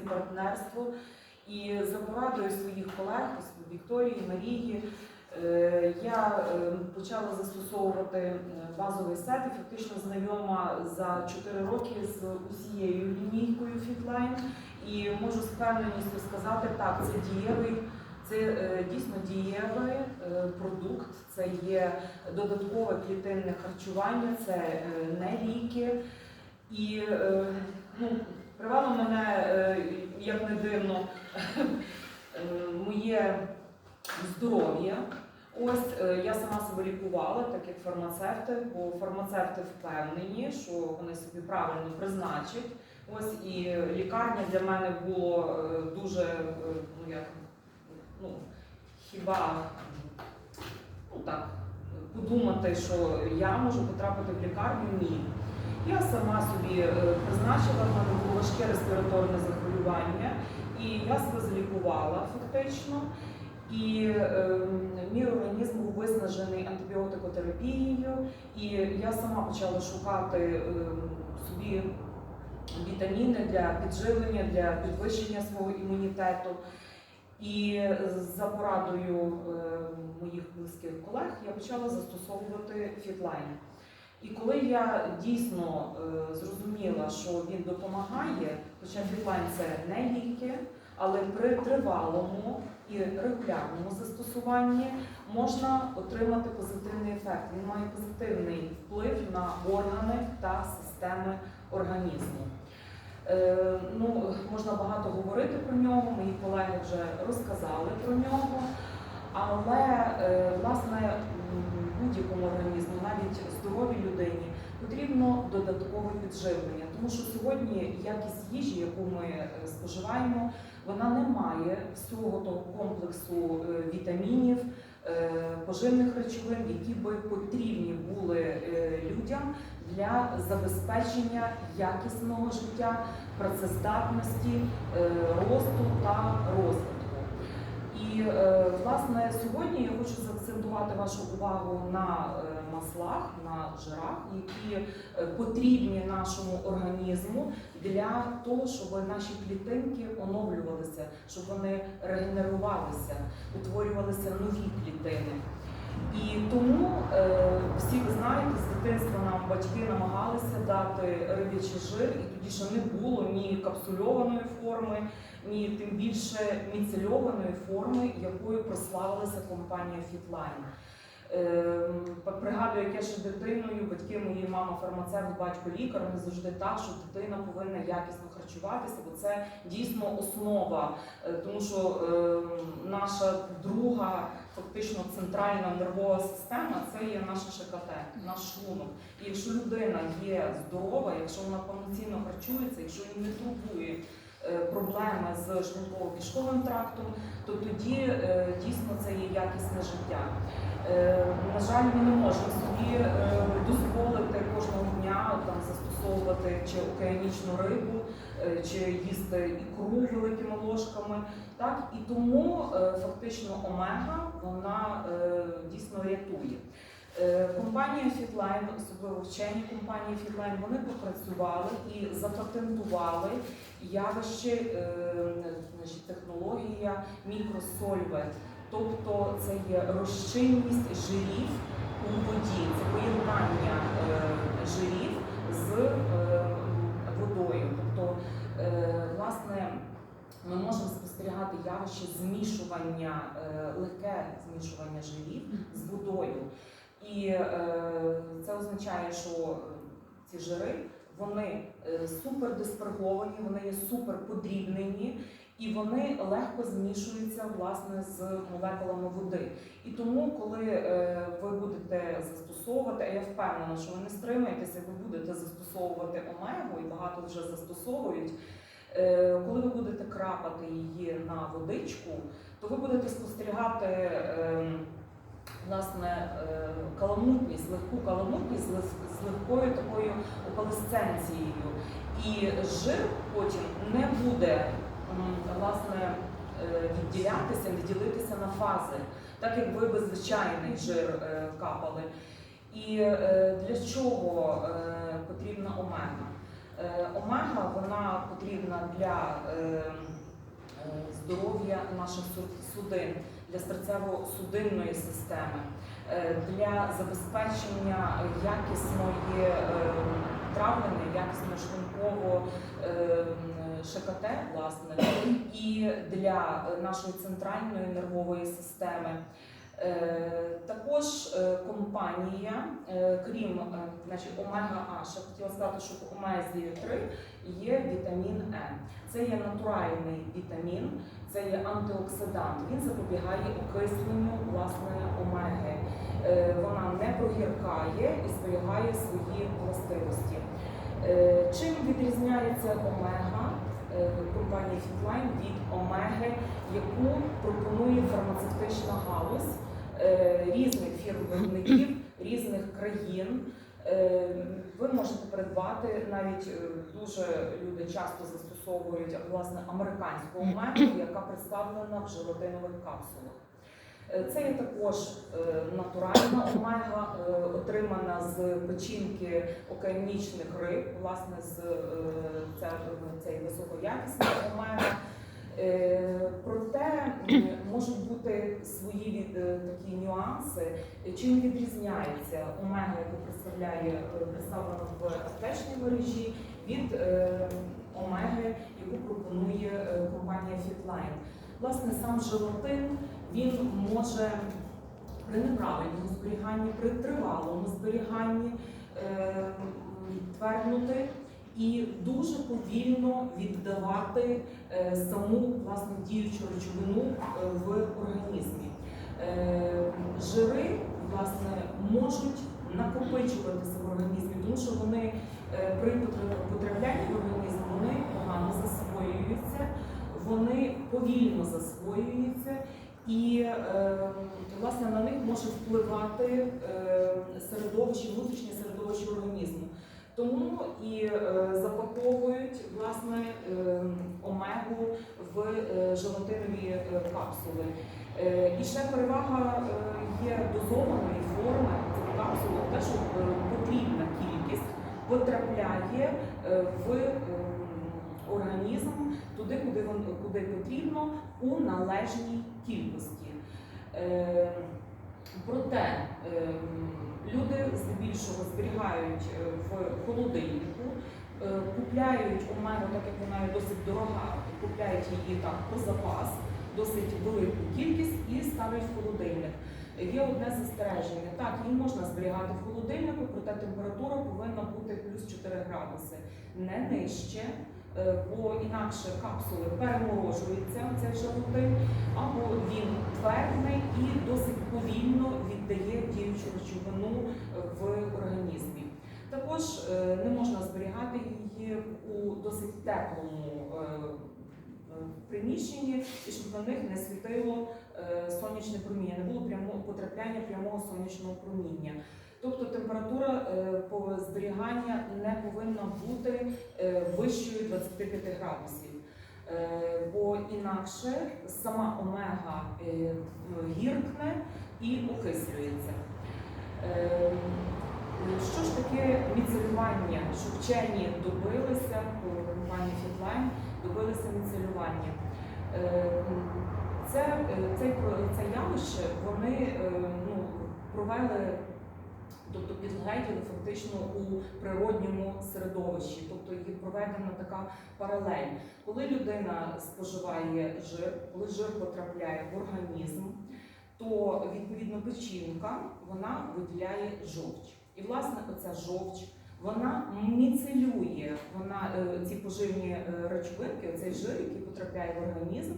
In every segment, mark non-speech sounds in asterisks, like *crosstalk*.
якісне партнерство. І за порадою своїх колег, Вікторії, Марії, е, я е, почала застосовувати е, базовий сет і фактично знайома за 4 роки з усією лінійкою Fitline. І можу з впевненістю сказати, так, це дієвий, це дійсно дієвий продукт, це є додаткове клітинне харчування, це не ліки. І ну, привело мене, е, як не дивно, *laughs* е, моє здоров'я. Ось е, я сама себе лікувала, так як фармацевти, бо фармацевти впевнені, що вони собі правильно призначать. Ось і лікарня для мене було дуже ну як ну хіба ну так подумати, що я можу потрапити в лікарню, ні. Я сама собі е, призначила, в мене важке респіраторне захворювання, і я себе залікувала фактично. І е, мій організм був виснажений антибіотикотерапією, і я сама почала шукати е, собі вітаміни для підживлення, для підвищення свого імунітету. І за порадою е, моїх близьких колег я почала застосовувати фітлайн. І коли я дійсно е, зрозуміла, що він допомагає, хоча фітлайн це не ліки, але при тривалому і регулярному застосуванні можна отримати позитивний ефект. Він має позитивний вплив на органи та системи організму. Е, ну, можна багато говорити про нього, мої колеги вже розказали про нього. Але е, власне будь-якому організму, навіть здоровій людині, потрібно додаткове підживлення, тому що сьогодні якість їжі, яку ми е, споживаємо, вона не має всього того комплексу е, вітамінів, е, поживних речовин, які би потрібні були людям для забезпечення якісного життя, працездатності, росту та розвитку. І е, власне сьогодні я хочу заакцентувати вашу увагу на е, маслах, на жирах, які е, потрібні нашому організму для того, щоб наші клітинки оновлювалися, щоб вони регенерувалися, утворювалися нові клітини. І тому е, всі ви знаєте, з дитинства нам батьки намагалися дати риб'ячий жир, і тоді ще не було ні капсульованої форми, ні тим більше міцельованої форми, якою прославилася компанія Fitline. Е, пригадую, як я ще дитиною, батьки мої, мама фармацевт, батько лікар, вони завжди так, що дитина повинна якісно харчуватися, бо це дійсно основа, Е, тому що е, наша друга фактично центральна нервова система це є наше ШКТ, наш шлунок. І якщо людина є здорова, якщо вона повноцінно харчується, якщо її не турбує проблеми з шлунково-кишковим трактом, то тоді е, дійсно це є якісне життя. Е, На жаль, ми не можемо собі е, дозволити кожного дня там застосовувати чи океанічну рибу, е, чи їсти ікру великими ложками. Так і тому е, фактично омега вона е, дійсно рятує. Е, Компанія Fitline, особливо вчені компанії Fitline, вони попрацювали і запатентували явище е, значить, технологія мікросольвет. Тобто це є розчинність жирів у воді, це поєднання е, жирів з водою. Тобто, власне, ми можемо спостерігати явище змішування, легке змішування жирів з водою. І е, це означає, що ці жири вони е, супер дисперговані, вони є супер подрібнені і вони легко змішуються власне з молекулами води. І тому, коли е, ви будете застосовувати, а я впевнена, що ви не стримаєтеся, ви будете застосовувати омегу, і багато вже застосовують. Коли ви будете крапати її на водичку, то ви будете спостерігати е, власне е, каламутність, легку каламутність з легкою такою опалесценцією. І жир потім не буде власне е, відділятися, не ділитися на фази, так як ви звичайний жир е, капали. І для чого потрібна омега? Омега вона потрібна для е, е, здоров'я наших су- судин, для серцево-судинної системи, е, для забезпечення якісної е, травлення, якісного шлункового е, ШКТ, власне, і для нашої центральної нервової системи. Також компанія, крім значить, омега А, ще хотіла сказати, що в омезі 3 є вітамін Е. Це є натуральний вітамін, це є антиоксидант. Він запобігає окисленню власне омеги. Е, Вона не прогіркає і зберігає свої властивості. Е, Чим відрізняється омега е, компанії Fitline від омеги, яку пропонує фармацевтична галузь різних фірм-виробників, різних країн. Е, Ви можете придбати навіть е, дуже люди часто застосовують власне американську омегу, яка представлена в желатинових капсулах. Е, Це є також е, натуральна омега, отримана з печінки океанічних риб, власне, з цей високоякісна омега. Е, Проте можуть бути свої е, такі нюанси, чим відрізняється омега, яку представляє е, представлена в аптечній мережі, від е, омеги, яку пропонує е, компанія Fitline. Власне, сам желатин він може при неправильному зберіганні, при тривалому зберіганні е, м, тверднути і дуже повільно віддавати е, саму власне діючу речовину е, в організмі. Е, Жири власне можуть накопичуватися в організмі, тому що вони при потраплянні в організм вони погано засвоюються, вони повільно засвоюються. І власне на них може впливати середовище, внутрішнє середовище організму. Тому і е, запаковують власне е, омегу в е, желатинові капсули. І ще перевага є дозованої форми цих капсул, те, що потрібна кількість потрапляє в організм туди, куди куди потрібно, у належній кількості. Проте е, люди здебільшого зберігають е, в холодильнику, е, купляють омегу, так як вона досить дорога, купляють її так про запас, досить велику кількість і ставлять в холодильник. Є одне застереження. Так, її можна зберігати в холодильнику, проте температура повинна бути плюс 4 градуси, не нижче, бо інакше капсули переморожуються, цей желатин, або він твердий і досить повільно віддає діючу речовину в організмі. Також е, не можна зберігати її у досить теплому е, е, приміщенні, і щоб на них не світило е, сонячне проміння, не було прямого потрапляння прямого сонячного проміння. Тобто температура е, по зберігання не повинна бути е, вищою 25 градусів. Е, Бо інакше сама омега гіркне і окислюється. Що ж таке міцелювання? Що вчені добилися по компанії Fitline, добилися міцелювання. Це, е, про- це явище вони ну, провели, тобто підгледіли фактично у природньому середовищі, тобто їх проведена така паралель. Коли людина споживає жир, коли жир потрапляє в організм, то відповідно печінка вона виділяє жовч. І власне оця жовч вона міцелює вона, е, ці поживні е, речовинки, цей жир, який потрапляє в організм,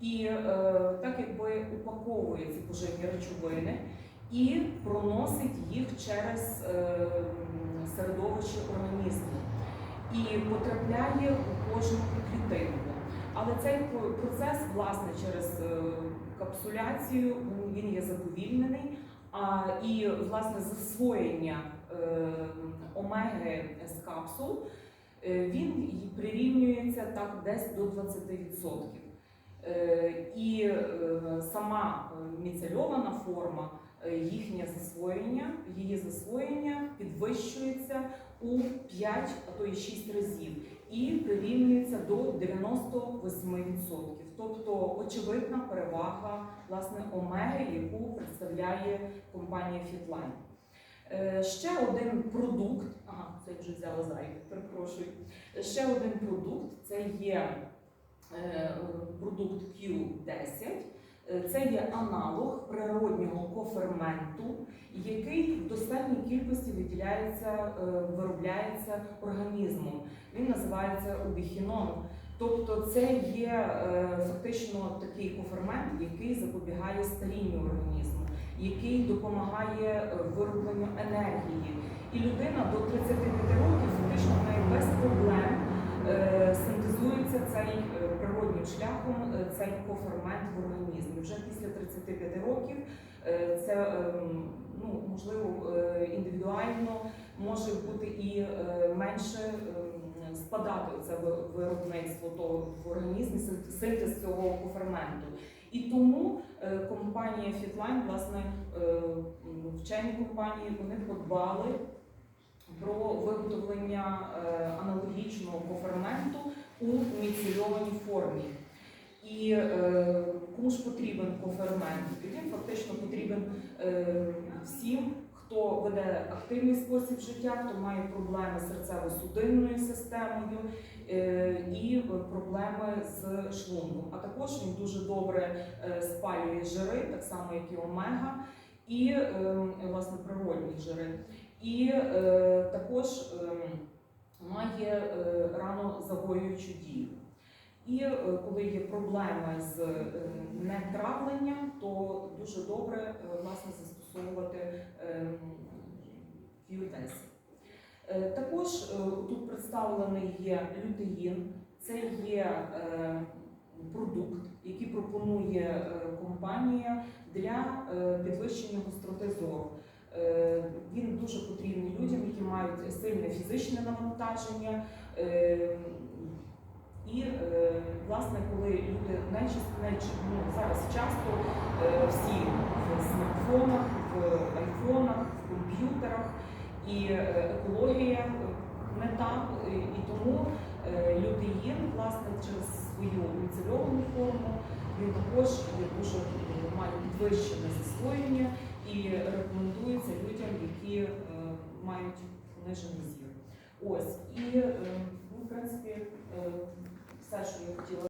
і е, так якби упаковує ці поживні речовини і проносить їх через е, середовище організму і потрапляє у кожну клітинку. Але цей процес, власне, через е, капсуляцію він- є заповільнений. А, і власне засвоєння е, омеги з капсул він прирівнюється так десь до 20%. Е, і сама міцельована форма, їхнє засвоєння, її засвоєння підвищується у 5, а то і 6 разів, і прирівнюється до 98%. Тобто очевидна перевага власне омеги, яку представляє компанія Fitline. Е, Ще один продукт, ага, це вже взяла зайве, перепрошую. Ще один продукт це є е, продукт Q10. Е, Це є аналог природнього коферменту, який в достатній кількості виділяється, е, виробляється організмом. Він називається убіхінон. Тобто це є е, фактично такий кофермент, який запобігає старінню організму, який допомагає виробленню енергії. І людина до 35 років фактично в без проблем синтезується цей е, цей кофермент в організмі. Вже після 35 років е, це ем, ну, можливо е, індивідуально може бути і е, менше ем, спадати це виробництво того в організмі, син- синтез цього коферменту. І тому компанія Fitline, власне, вчені компанії, вони подбали про виготовлення аналогічного коферменту у міцельованій формі. І е, кому ж потрібен кофермент? Він фактично потрібен е, всім, хто веде активний спосіб життя, хто має проблеми з серцево-судинною системою е, і проблеми з шлунком. А також він дуже добре е, спалює жири, так само як і омега, і е, власне природні жири. І е, також е, має е, рано загоюючу дію. І е, коли є проблеми з е, нетравленням, то дуже добре е, власне застосовувати Q10. Е, Також тут представлений є лютеїн. Це є продукт, який пропонує компанія для підвищення гостроти зору. Він дуже потрібний людям, які мають сильне фізичне навантаження. І, е, власне, коли люди найчасто, ну, зараз часто е, всі в смартфонах, в айфонах, в комп'ютерах, і е, екологія не та, е, і тому е, лютеїн, власне, через свою міцельовану форму, він також є дуже має підвищене засвоєння і рекомендується людям, які мають понижений зір. Ось і ну, в принципі все, що я хотіла.